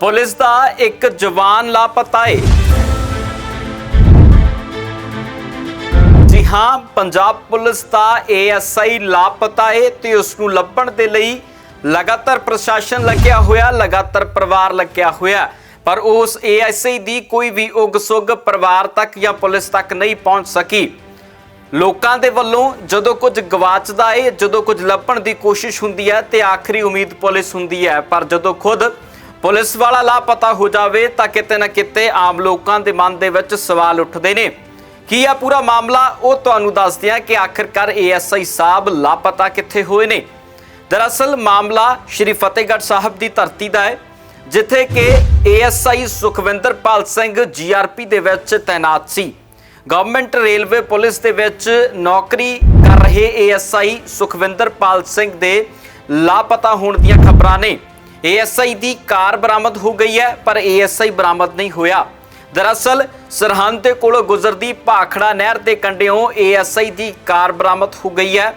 Police ਦਾ ਇੱਕ ਜਵਾਨ ਲਾਪਤਾ ਏ। ਜੀ ਹਾਂ, ਪੰਜਾਬ ਪੁਲਿਸ ਦਾ ਏਐਸਆਈ ਲਾਪਤਾ ਹੈ ਤੇ ਉਸ ਨੂੰ ਲੱਭਣ ਦੇ ਲਈ ਲਗਾਤਾਰ ਪ੍ਰਸ਼ਾਸਨ ਲੱਗਿਆ ਹੋਇਆ, ਲਗਾਤਾਰ ਪਰਿਵਾਰ ਲੱਗਿਆ ਹੋਇਆ। ਪਰ ਉਸ ਏਐਸਆਈ ਦੀ ਕੋਈ ਵੀ ਉਗ ਸੁਗ ਪਰਿਵਾਰ ਤੱਕ ਜਾਂ ਪੁਲਿਸ ਤੱਕ ਨਹੀਂ ਪਹੁੰਚ ਸਕੀ। ਲੋਕਾਂ ਦੇ ਵੱਲੋਂ ਜਦੋਂ ਕੁਝ ਗਵਾਚਦਾ ਏ, ਜਦੋਂ ਕੁਝ ਲੱਭਣ ਦੀ ਕੋਸ਼ਿਸ਼ ਹੁੰਦੀ ਹੈ ਤੇ ਆਖਰੀ ਉਮੀਦ ਪੁਲਿਸ ਹੁੰਦੀ ਹੈ। ਪਰ ਜਦੋਂ ਖੁਦ ਪੁਲਿਸ ਵਾਲਾ ਲਾਪਤਾ ਹੋ ਜਾਵੇ ਤਾਂ ਕਿਤੇ ਨਾ ਕਿਤੇ ਆਮ ਲੋਕਾਂ ਦੇ ਮਨ ਦੇ ਵਿੱਚ ਸਵਾਲ ਉੱਠਦੇ ਨੇ। ਕੀ ਆ ਪੂਰਾ ਮਾਮਲਾ? ਉਹ ਤੁਹਾਨੂੰ ਦੱਸਦੇ ਆ ਕਿ ਆਖਿਰਕਾਰ ਏਐਸਆਈ ਸਾਹਿਬ ਲਾਪਤਾ ਕਿੱਥੇ ਹੋਏ ਨੇ। ਦਰਅਸਲ ਮਾਮਲਾ ਸ਼੍ਰੀ ਫਤਿਹਗੜ੍ਹ ਸਾਹਿਬ ਦੀ ਧਰਤੀ ਦਾ ਹੈ, ਜਿੱਥੇ ਕਿ ਏਐਸਆਈ ਸੁਖਵਿੰਦਰਪਾਲ ਸਿੰਘ ਜੀਆਰਪੀ ਦੇ ਵਿੱਚ ਤਾਇਨਾਤ ਸੀ। ਗਵਰਨਮੈਂਟ ਰੇਲਵੇ ਪੁਲਿਸ ਦੇ ਵਿੱਚ ਨੌਕਰੀ ਕਰ ਰਹੇ ਏਐਸਆਈ ਸੁਖਵਿੰਦਰਪਾਲ ਸਿੰਘ ਦੇ ਲਾਪਤਾ ਹੋਣ ਦੀਆਂ ਖਬਰਾਂ ਨੇ। ਏਐਸਆਈ ਦੀ ਕਾਰ ਬਰਾਮਦ ਹੋ ਗਈ ਹੈ, ਪਰ ਏਐਸਆਈ ਬਰਾਮਦ ਨਹੀਂ ਹੋਇਆ। ਦਰਅਸਲ, ਸਰਹੰਦ ਦੇ ਕੋਲੋਂ ਗੁਜ਼ਰਦੀ ਭਾਖੜਾ ਨਹਿਰ ਦੇ ਕੰਢਿਓਂ ਏਐਸਆਈ ਦੀ ਕਾਰ ਬਰਾਮਦ ਹੋ ਗਈ ਹੈ।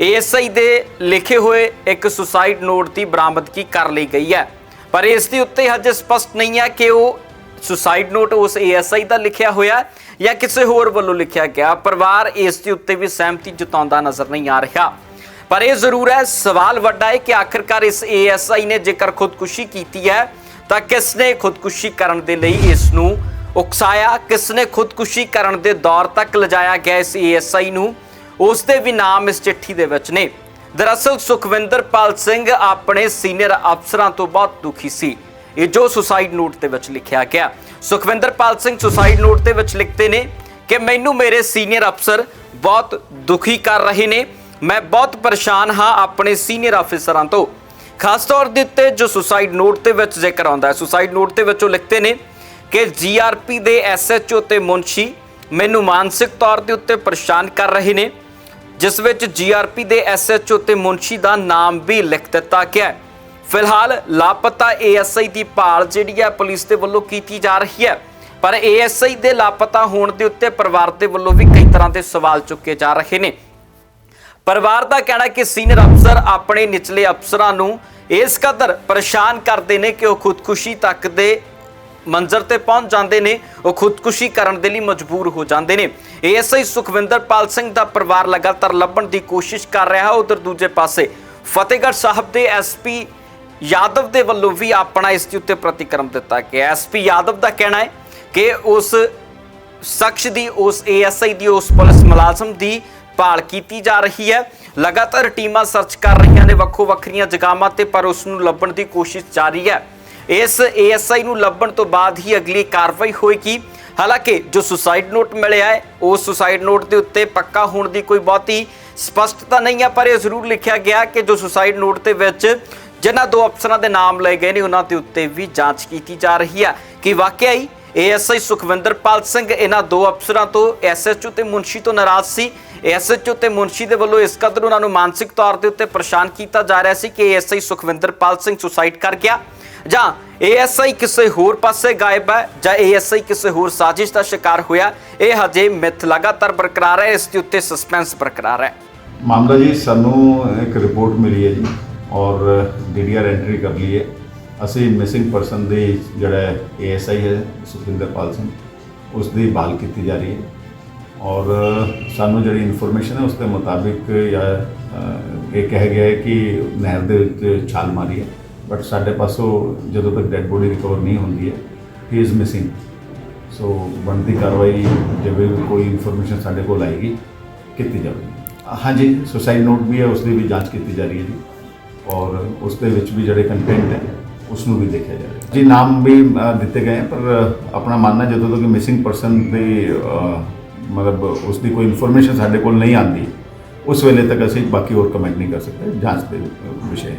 ਏਐਸਆਈ ਦੇ ਲਿਖੇ ਹੋਏ ਇੱਕ ਸੁਸਾਈਡ ਨੋਟ ਦੀ ਬਰਾਮਦਗੀ ਕਰ ਲਈ ਗਈ ਹੈ। ਪਰ ਇਸ ਦੇ ਉੱਤੇ ਹਜੇ ਸਪਸ਼ਟ ਨਹੀਂ ਹੈ ਕਿ ਉਹ ਸੁਸਾਈਡ ਨੋਟ ਉਸ ਏਐਸਆਈ ਦਾ ਲਿਖਿਆ ਹੋਇਆ ਜਾਂ ਕਿਸੇ ਹੋਰ ਵੱਲੋਂ ਲਿਖਿਆ ਗਿਆ। ਪਰਿਵਾਰ ਇਸ ਦੇ ਉੱਤੇ ਵੀ ਸਹਿਮਤੀ ਜਤਾਉਂਦਾ ਨਜ਼ਰ ਨਹੀਂ ਆ ਰਿਹਾ। ਪਰ ਇਹ ਜ਼ਰੂਰ ਹੈ, ਸਵਾਲ ਵੱਡਾ ਹੈ ਕਿ ਆਖਿਰਕਾਰ ਇਸ ਏਐਸਆਈ ਨੇ ਜੇਕਰ ਖੁਦਕੁਸ਼ੀ ਕੀਤੀ ਹੈ, ਤਾਂ ਕਿਸ ਨੇ ਖੁਦਕੁਸ਼ੀ ਕਰਨ ਦੇ ਲਈ ਇਸ ਨੂੰ ਉਕਸਾਇਆ? ਕਿਸ ਨੇ ਖੁਦਕੁਸ਼ੀ ਕਰਨ ਦੇ ਦੌਰ ਤੱਕ ਲਿਜਾਇਆ ਗਿਆ ਇਸ ਏਐਸਆਈ ਨੂੰ? ਉਸ ਦੇ ਵੀ ਨਾਮ ਇਸ ਚਿੱਠੀ ਦੇ ਵਿੱਚ ਨੇ। ਦਰਅਸਲ, ਸੁਖਵਿੰਦਰਪਾਲ ਸਿੰਘ ਆਪਣੇ ਸੀਨੀਅਰ ਅਫਸਰਾਂ ਤੋਂ ਬਹੁਤ ਦੁਖੀ ਸੀ। ਇਹ ਜੋ ਸੁਸਾਈਡ ਨੋਟ ਦੇ ਵਿੱਚ ਲਿਖਿਆ ਗਿਆ। ਸੁਖਵਿੰਦਰਪਾਲ ਸਿੰਘ ਸੁਸਾਈਡ ਨੋਟ ਦੇ ਵਿੱਚ ਲਿਖਦੇ ਨੇ ਕਿ ਮੈਨੂੰ ਮੇਰੇ ਸੀਨੀਅਰ ਅਫਸਰ ਬਹੁਤ ਦੁਖੀ ਕਰ ਰਹੇ ਨੇ। ਮੈਂ ਬਹੁਤ ਪਰੇਸ਼ਾਨ ਹਾਂ ਆਪਣੇ ਸੀਨੀਅਰ ਅਫਸਰਾਂ ਤੋਂ। ਖਾਸ ਤੌਰ ਦੇ ਉੱਤੇ ਜੋ ਸੁਸਾਈਡ ਨੋਟ ਦੇ ਵਿੱਚ ਜ਼ਿਕਰ ਆਉਂਦਾ ਹੈ। ਸੁਸਾਈਡ ਨੋਟ ਦੇ ਵਿੱਚ ਉਹ ਲਿਖਦੇ ਨੇ ਕਿ ਜੀਆਰਪੀ ਦੇ ਐਸਐਚਓ ਤੇ ਮੁਨਸ਼ੀ ਮੈਨੂੰ ਮਾਨਸਿਕ ਤੌਰ ਦੇ ਉੱਤੇ ਪਰੇਸ਼ਾਨ ਕਰ ਰਹੇ ਨੇ, ਜਿਸ ਵਿੱਚ ਜੀਆਰਪੀ ਦੇ ਐਸਐਚਓ ਤੇ ਮੁਨਸ਼ੀ ਦਾ ਨਾਮ ਵੀ ਲਿਖ ਦਿੱਤਾ ਗਿਆ ਹੈ। ਫਿਲਹਾਲ ਲਾਪਤਾ ਏਐਸਆਈ ਦੀ ਭਾਲ ਜਿਹੜੀ ਹੈ ਪੁਲਿਸ ਦੇ ਵੱਲੋਂ ਕੀਤੀ ਜਾ ਰਹੀ ਹੈ। ਪਰ ਏਐਸਆਈ ਦੇ ਲਾਪਤਾ ਹੋਣ ਦੇ ਉੱਤੇ ਪਰਿਵਾਰ ਦੇ ਵੱਲੋਂ ਵੀ ਕਈ ਤਰ੍ਹਾਂ ਦੇ ਸਵਾਲ ਚੁੱਕੇ ਜਾ ਰਹੇ ਨੇ। ਪਰਿਵਾਰ ਦਾ ਕਹਿਣਾ ਕਿ ਸੀਨੀਅਰ ਅਫਸਰ ਆਪਣੇ ਨਿਚਲੇ ਅਫਸਰਾਂ ਨੂੰ ਇਸ ਕਦਰ ਪਰੇਸ਼ਾਨ ਕਰਦੇ ਨੇ ਕਿ ਉਹ ਖੁਦਕੁਸ਼ੀ ਤੱਕ ਦੇ ਮੰਜ਼ਰ ਤੇ ਪਹੁੰਚ ਜਾਂਦੇ ਨੇ, ਉਹ ਖੁਦਕੁਸ਼ੀ ਕਰਨ ਦੇ ਲਈ ਮਜਬੂਰ ਹੋ ਜਾਂਦੇ ਨੇ। ਏਐਸਆਈ ਸੁਖਵਿੰਦਰਪਾਲ ਸਿੰਘ ਦਾ ਪਰਿਵਾਰ ਲਗਾਤਾਰ ਲੱਭਣ ਦੀ ਕੋਸ਼ਿਸ਼ ਕਰ ਰਿਹਾ ਹੈ। ਉਧਰ ਦੂਜੇ ਪਾਸੇ ਫਤਿਹਗੜ੍ਹ ਸਾਹਿਬ ਦੇ ਐਸਪੀ ਯਾਦਵ ਦੇ ਵੱਲੋਂ ਵੀ ਆਪਣਾ ਇਸ ਦੇ ਉੱਤੇ ਪ੍ਰਤੀਕਰਮ ਦਿੱਤਾ ਗਿਆ ਐਸਪੀ ਯਾਦਵ ਦਾ ਕਹਿਣਾ ਹੈ ਕਿ ਉਸ ਸ਼ਖਸ ਦੀ, ਉਸ ਏਐਸਆਈ ਦੀ, ਉਸ ਪੁਲਿਸ ਮੁਲਾਜ਼ਮ ਦੀ ਭਾਲ ਕੀਤੀ ਜਾ ਰਹੀ ਹੈ। ਲਗਾਤਾਰ ਟੀਮਾਂ ਸਰਚ ਕਰ ਰਹੀਆਂ ਨੇ, ਵੱਖੋ ਵੱਖਰੀਆਂ ਜਗਾਵਾਂ ਤੇ, ਪਰ ਉਸ ਨੂੰ ਲੱਭਣ ਦੀ ਕੋਸ਼ਿਸ਼ ਜਾਰੀ ਹੈ। ਇਸ ਏਐਸਆਈ ਨੂੰ ਲੱਭਣ ਤੋਂ ਬਾਅਦ ਹੀ ਅਗਲੀ ਕਾਰਵਾਈ ਹੋਏਗੀ। ਹਾਲਾਂਕਿ ਜੋ ਸੁਸਾਈਡ ਨੋਟ ਮਿਲਿਆ ਹੈ ਉਸ ਸੁਸਾਈਡ ਨੋਟ ਦੇ ਉੱਤੇ ਪੱਕਾ ਹੋਣ ਦੀ ਕੋਈ ਬਹੁਤੀ ਸਪਸ਼ਟਤਾ ਨਹੀਂ ਹੈ, ਪਰ ਇਹ ਜ਼ਰੂਰ ਲਿਖਿਆ ਗਿਆ ਕਿ ਜੋ ਸੁਸਾਈਡ ਨੋਟ ਦੇ ਵਿੱਚ ਜਿਨ੍ਹਾਂ ਦੋ ਅਫਸਰਾਂ ਦੇ ਨਾਮ ਲਏ ਗਏ ਨੇ, ਉਹਨਾਂ ਦੇ ਉੱਤੇ ਵੀ ਜਾਂਚ ਕੀਤੀ ਜਾ ਰਹੀ ਹੈ। ਕਿ ਵਾਕਿਆ ਹੀ ਏਐਸਆਈ ਸੁਖਵਿੰਦਰਪਾਲ ਸਿੰਘ ਇਹਨਾਂ ਦੋ ਅਫਸਰਾਂ ਤੋਂ ਐਸਐਚਓ ਤੇ ਮੁਨਸ਼ੀ ਤੋਂ ਨਾਰਾਜ਼ ਸੀ। ਐਸਐਚਓ ਤੇ ਮੁਨਸ਼ੀ ਦੇ ਵੱਲੋਂ ਇਸ ਕਦਰ ਉਹਨਾਂ ਨੂੰ ਮਾਨਸਿਕ ਤੌਰ ਦੇ ਉੱਤੇ ਪਰੇਸ਼ਾਨ ਕੀਤਾ ਜਾ ਰਿਹਾ ਸੀ ਕਿ ਏਐਸਆਈ ਸੁਖਵਿੰਦਰਪਾਲ ਸਿੰਘ ਸੁਸਾਈਡ ਕਰ ਗਿਆ। ਜਾਂ ਏਐਸਆਈ ਕਿਸੇ ਹੋਰ ਪਾਸੇ ਗਾਇਬ ਹੈ ਜਾਂ ਏਐਸਆਈ ਕਿਸੇ ਹੋਰ ਸਾਜ਼ਿਸ਼ ਦਾ ਸ਼ਿਕਾਰ ਹੋਇਆ, ਇਹ ਹਜੇ ਮਿੱਥ ਲਗਾਤਾਰ ਬਰਕਰਾਰ ਹੈ, ਇਸ ਦੇ ਉੱਤੇ ਸਸਪੈਂਸ ਬਰਕਰਾਰ ਹੈ। ਮਾਮਲਾ ਜੀ, ਸਾਨੂੰ ਇੱਕ ਰਿਪੋਰਟ ਮਿਲੀ ਹੈ ਜੀ ਔਰ ਡੀਡੀਆਰ ਐਂਟਰੀ ਕਰ ਲਈ ਹੈ। ਅਸੀਂ ਮਿਸਿੰਗ ਪਰਸਨ ਦੇ ਜਿਹੜਾ ਏਐਸਆਈ ਹੈ, ਸੁਖਿੰਦਰਪਾਲ ਸਿੰਘ ਉਸ ਦੀ ਭਾਲ ਕੀਤੀ ਜਾ ਰਹੀ ਹੈ। ਔਰ ਸਾਨੂੰ ਜਿਹੜੀ ਇਨਫੋਰਮੇਸ਼ਨ ਹੈ ਉਸ ਦੇ ਮੁਤਾਬਿਕ ਜਾਂ ਇਹ ਕਿਹਾ ਗਿਆ ਹੈ ਕਿ ਨਹਿਰ ਦੇ ਵਿੱਚ ਛਾਲ ਮਾਰੀ ਹੈ। ਬਟ ਸਾਡੇ ਪਾਸੋਂ ਜਦੋਂ ਤੱਕ ਡੈੱਡ ਬੋਡੀ ਰਿਕਵਰ ਨਹੀਂ ਹੁੰਦੀ ਹੈ ਹੀ ਇਜ਼ ਮਿਸਿੰਗ ਸੋ ਬਣਦੀ ਕਾਰਵਾਈ ਜਿਵੇਂ ਵੀ ਕੋਈ ਇਨਫੋਰਮੇਸ਼ਨ ਸਾਡੇ ਕੋਲ ਆਏਗੀ, ਕੀਤੀ ਜਾਵੇਗੀ। ਹਾਂਜੀ ਸੁਸਾਈਡ ਨੋਟ ਵੀ ਹੈ ਉਸ ਦੀ ਵੀ ਜਾਂਚ ਕੀਤੀ ਜਾ ਰਹੀ ਹੈ ਜੀ। ਔਰ ਉਸ ਦੇ ਵਿੱਚ ਵੀ ਜਿਹੜੇ ਕੰਟੈਂਟ ਹੈ ਉਸ ਨੂੰ ਵੀ ਦੇਖਿਆ ਜਾਵੇ। ਜੀ, ਨਾਮ ਵੀ ਦਿੱਤੇ ਗਏ ਪਰ ਆਪਣਾ ਮੰਨਣਾ ਜਦੋਂ ਤੱਕ ਮਿਸਿੰਗ ਪਰਸਨ ਦੀ ਮਤਲਬ ਉਸ ਦੀ ਕੋਈ ਇਨਫੋਰਮੇਸ਼ਨ ਸਾਡੇ ਕੋਲ ਨਹੀਂ ਆਉਂਦੀ, ਉਸ ਵੇਲੇ ਤੱਕ ਅਸੀਂ ਬਾਕੀ ਹੋਰ ਕਮੈਂਟ ਨਹੀਂ ਕਰ ਸਕਦੇ, ਜਾਂਚ ਦੇ ਵਿਸ਼ੇ ਹੈ।